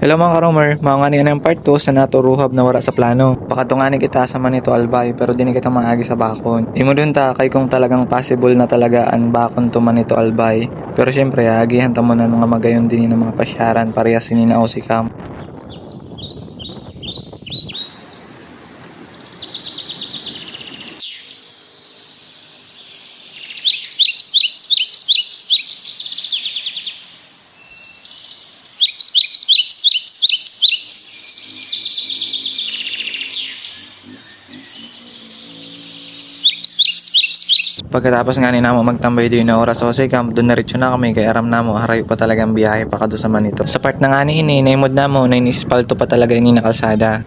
Hello mga karomer, mga nga ng part 2 sa naturuhab na wara sa plano. Pakatungani kita sa manito albay pero di na kita maagi sa bakon. Imo dun ta kay kung talagang possible na talaga ang bakon to manito albay. Pero syempre agihan ta mo na mga magayon din ng mga pasyaran parehas sininaw si Cam. Pagkatapos nga ni namo magtambay din na oras sa camp, doon na na kami kay aram namo harayo pa talaga ang biyahe pa kado sa Manito. Sa part na nga ni ini, naimod namo na inispalto pa talaga ini na.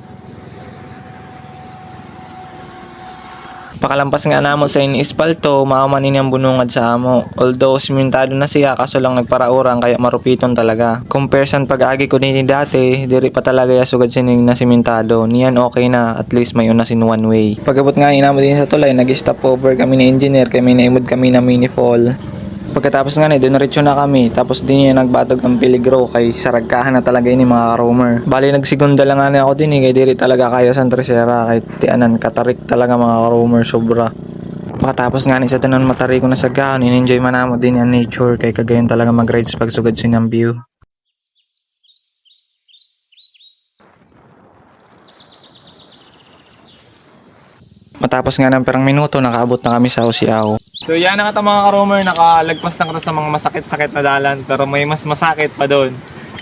Pakalampas nga namo sa inispalto, maaman ini ang bunungad sa amo. Although simintado na siya kaso lang nagparaurang kaya marupiton talaga. Compare sa pag-agi ko nini dati, diri pa talaga ya sugad sining na simentado. Niyan okay na, at least may una sin one way. Pagabot nga inamo din sa tulay, nag-stop over kami ni engineer kay may naimod kami na mini fall. Pagkatapos nga ni, diretso na kami. Tapos din niya nagbatog ang piligro kay saragkahan na talaga ini mga karomer. Bali nagsigunda lang nga ni ako din eh, kay diri talaga kaya sa Tresera kay tianan katarik talaga mga karomer sobra. Pagkatapos nga sa tanan matari ko na sa gaon, in-enjoy man namo din ang nature kay kagayon talaga mag-rides pag sugad sinyang view. Matapos nga ng perang minuto, nakaabot na kami sa Osiao. So yan na kata mga karomer, nakalagpas na kata sa mga masakit-sakit na dalan pero may mas masakit pa doon.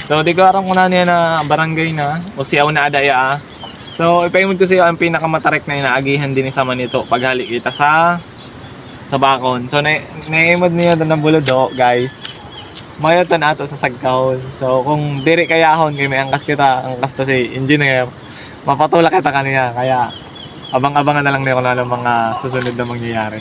So di ko aram kung ano yan na barangay na o siyaw na adaya ah. So ipaimod ko sa iyo ang pinakamatarik na inaagihan din sa Manito paghali kita sa sa bakon. So na naimod niya doon ng buludo guys. Mayo to na ato sa sagkahon. So kung diri kayahon kay may angkas kita, angkas to si engineer. Mapatulak kita kaniya kaya abang-abangan na lang niyo kung ano mga susunod na mangyayari.